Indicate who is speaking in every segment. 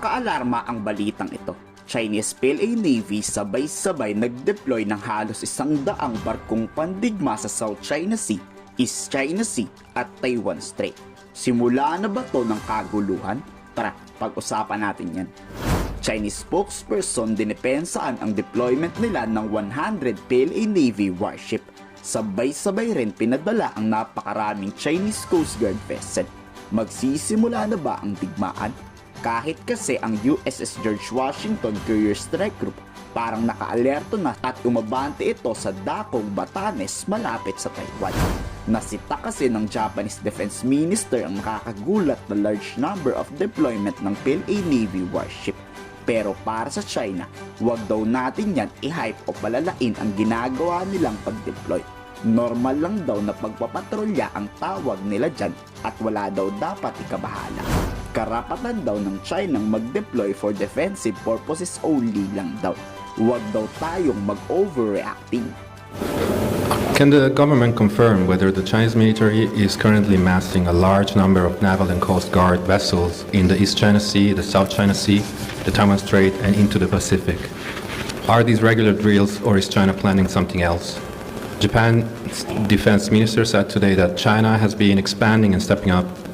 Speaker 1: Nakaalarma ang balitang ito. Chinese PLA Navy sabay-sabay nag-deploy ng halos isang daang barkong pandigma sa South China Sea, East China Sea at Taiwan Strait. Simula na ba to ng kaguluhan? Tara, pag-usapan natin yan. Chinese spokesperson dinepensaan ang deployment nila ng 100 PLA Navy warship. Sabay-sabay rin pinadala ang napakaraming Chinese Coast Guard vessel. Magsisimula na ba ang digmaan? Kahit kasi ang USS George Washington Courier Strike Group parang nakaalerto na at umabante ito sa dakong Batanes malapit sa Taiwan. Nasita kasi ng Japanese Defense Minister ang nakakagulat na large number of deployment ng PLA Navy warship. Pero para sa China, wag daw natin yan i-hype o palalain ang ginagawa nilang pag-deploy. Normal lang daw na pagpapatrolya ang tawag nila dyan at wala daw dapat ikabahala. Karapatan daw ng China mag-deploy for defensive purposes only lang daw. Huwag daw tayong mag-overreacting.
Speaker 2: Can the government confirm whether the Chinese military is currently massing a large number of naval and coast guard vessels in the East China Sea, the South China Sea, the Taiwan Strait, and into the Pacific? Are these regular drills or is China planning something else? Japan's defense minister said today that China has been expanding and stepping up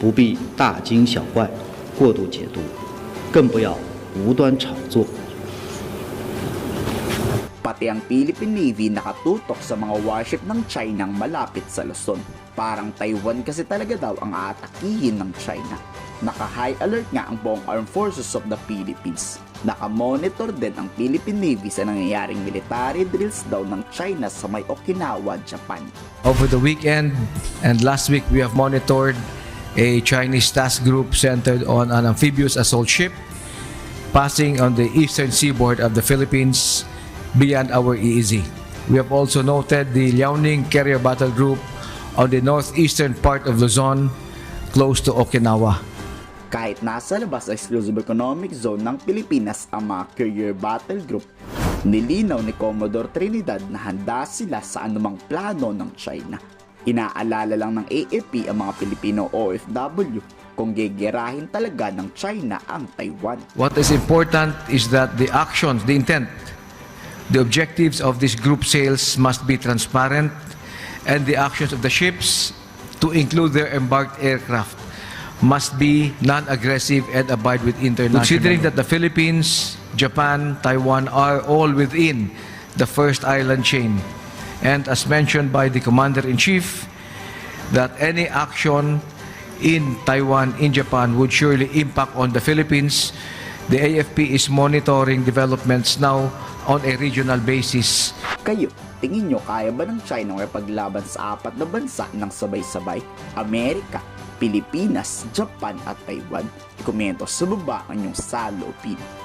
Speaker 3: 不必大惊小怪、过度解读，更不要无端炒作。
Speaker 1: Pati ang Philippine Navy nakatutok sa mga warship ng China ang malapit sa Luzon. Parang Taiwan kasi talaga daw ang aatakihin ng China. Naka-high alert nga ang buong Armed Forces of the Philippines. Naka-monitor din ang Philippine Navy sa nangyayaring military drills daw ng China sa may Okinawa, Japan.
Speaker 4: Over the weekend and last week, we have monitored a Chinese task group centered on an amphibious assault ship passing on the eastern seaboard of the Philippines beyond our EEZ. We have also noted the Liaoning Carrier Battle Group on the northeastern part of Luzon, close to Okinawa.
Speaker 1: Kahit nasa labas sa exclusive economic zone ng Pilipinas ang mga Courier Battle Group, nilinaw ni Commodore Trinidad na handa sila sa anumang plano ng China. Inaalala lang ng AFP ang mga Pilipino OFW kung gegerahin talaga ng China ang Taiwan.
Speaker 4: What is important is that the actions, the intent, the objectives of this group sales must be transparent and the actions of the ships, to include their embarked aircraft, must be non-aggressive and abide with international. Considering that the Philippines, Japan, Taiwan are all within the first island chain, and as mentioned by the Commander-in-Chief, that any action in Taiwan, in Japan, would surely impact on the Philippines. The AFP is monitoring developments now on a regional basis.
Speaker 1: Kayo, tingin nyo kaya ba ng China ang paglaban sa apat na bansa ng sabay-sabay? Amerika, Pilipinas, Japan at Taiwan? Ikomento sa baba ang inyong salopin.